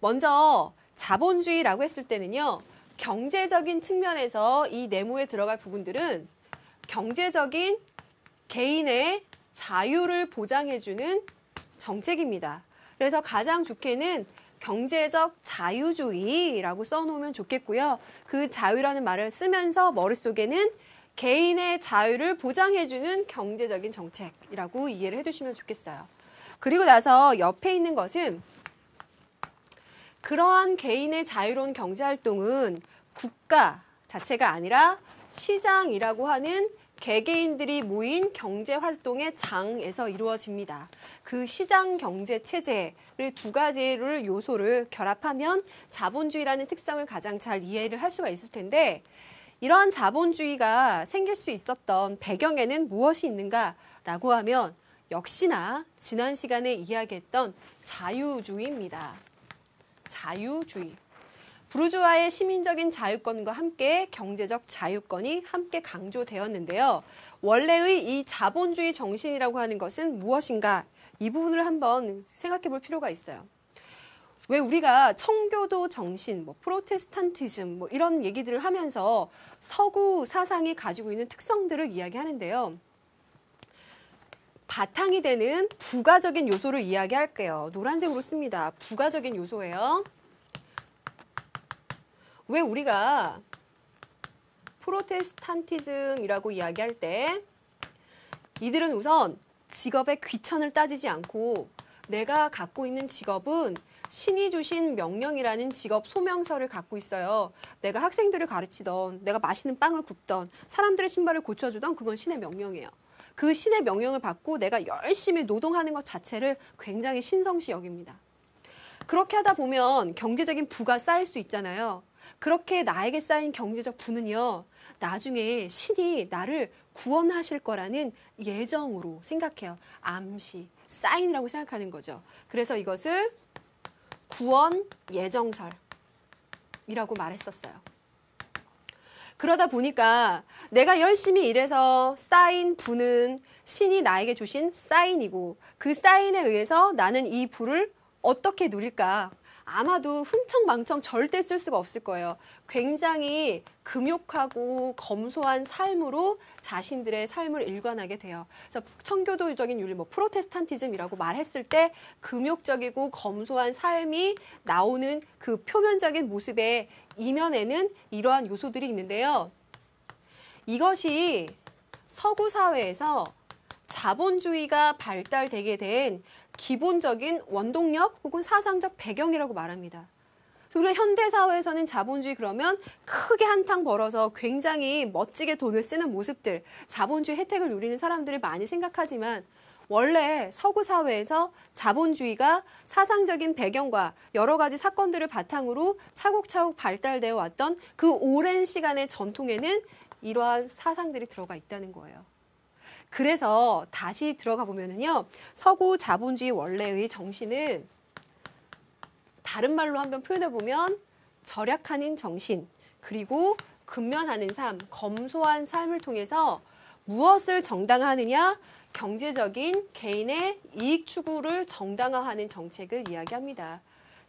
먼저 자본주의라고 했을 때는요. 경제적인 측면에서 이 네모에 들어갈 부분들은 경제적인 개인의 자유를 보장해주는 정책입니다. 그래서 가장 좋게는 경제적 자유주의라고 써놓으면 좋겠고요. 그 자유라는 말을 쓰면서 머릿속에는 개인의 자유를 보장해주는 경제적인 정책이라고 이해를 해두시면 좋겠어요. 그리고 나서 옆에 있는 것은 그러한 개인의 자유로운 경제활동은 국가 자체가 아니라 시장이라고 하는 개개인들이 모인 경제 활동의 장에서 이루어집니다. 그 시장 경제 체제를 두 가지를 요소를 결합하면 자본주의라는 특성을 가장 잘 이해를 할 수가 있을 텐데 이러한 자본주의가 생길 수 있었던 배경에는 무엇이 있는가라고 하면 역시나 지난 시간에 이야기했던 자유주의입니다. 자유주의. 부르주아의 시민적인 자유권과 함께 경제적 자유권이 함께 강조되었는데요. 원래의 이 자본주의 정신이라고 하는 것은 무엇인가? 이 부분을 한번 생각해 볼 필요가 있어요. 왜 우리가 청교도 정신, 뭐 프로테스탄티즘 뭐 이런 얘기들을 하면서 서구 사상이 가지고 있는 특성들을 이야기하는데요. 바탕이 되는 부가적인 요소를 이야기할게요. 노란색으로 씁니다. 부가적인 요소예요. 왜 우리가 프로테스탄티즘이라고 이야기할 때 이들은 우선 직업의 귀천을 따지지 않고 내가 갖고 있는 직업은 신이 주신 명령이라는 직업 소명서를 갖고 있어요. 내가 학생들을 가르치던, 내가 맛있는 빵을 굽던, 사람들의 신발을 고쳐주던 그건 신의 명령이에요. 그 신의 명령을 받고 내가 열심히 노동하는 것 자체를 굉장히 신성시 여깁니다. 그렇게 하다 보면 경제적인 부가 쌓일 수 있잖아요. 그렇게 나에게 쌓인 경제적 부는요, 나중에 신이 나를 구원하실 거라는 예정으로 생각해요. 암시, 사인이라고 생각하는 거죠. 그래서 이것을 구원 예정설이라고 말했었어요. 그러다 보니까 내가 열심히 일해서 쌓인 부는 신이 나에게 주신 사인이고 그 사인에 의해서 나는 이 부를 어떻게 누릴까? 아마도 흥청망청 절대 쓸 수가 없을 거예요. 굉장히 금욕하고 검소한 삶으로 자신들의 삶을 일관하게 돼요. 그래서 청교도적인 윤리, 뭐 프로테스탄티즘이라고 말했을 때 금욕적이고 검소한 삶이 나오는 그 표면적인 모습의 이면에는 이러한 요소들이 있는데요. 이것이 서구 사회에서 자본주의가 발달되게 된 기본적인 원동력 혹은 사상적 배경이라고 말합니다. 우리가 현대 사회에서는 자본주의 그러면 크게 한탕 벌어서 굉장히 멋지게 돈을 쓰는 모습들, 자본주의 혜택을 누리는 사람들을 많이 생각하지만 원래 서구 사회에서 자본주의가 사상적인 배경과 여러 가지 사건들을 바탕으로 차곡차곡 발달되어 왔던 그 오랜 시간의 전통에는 이러한 사상들이 들어가 있다는 거예요. 그래서 다시 들어가 보면은요, 서구 자본주의 원래의 정신은 다른 말로 한번 표현해 보면 절약하는 정신, 그리고 근면하는 삶, 검소한 삶을 통해서 무엇을 정당화하느냐? 경제적인 개인의 이익 추구를 정당화하는 정책을 이야기합니다.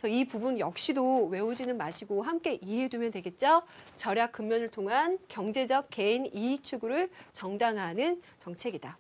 이 부분 역시도 외우지는 마시고 함께 이해해두면 되겠죠. 절약 근면을 통한 경제적 개인 이익 추구를 정당화하는 정책이다.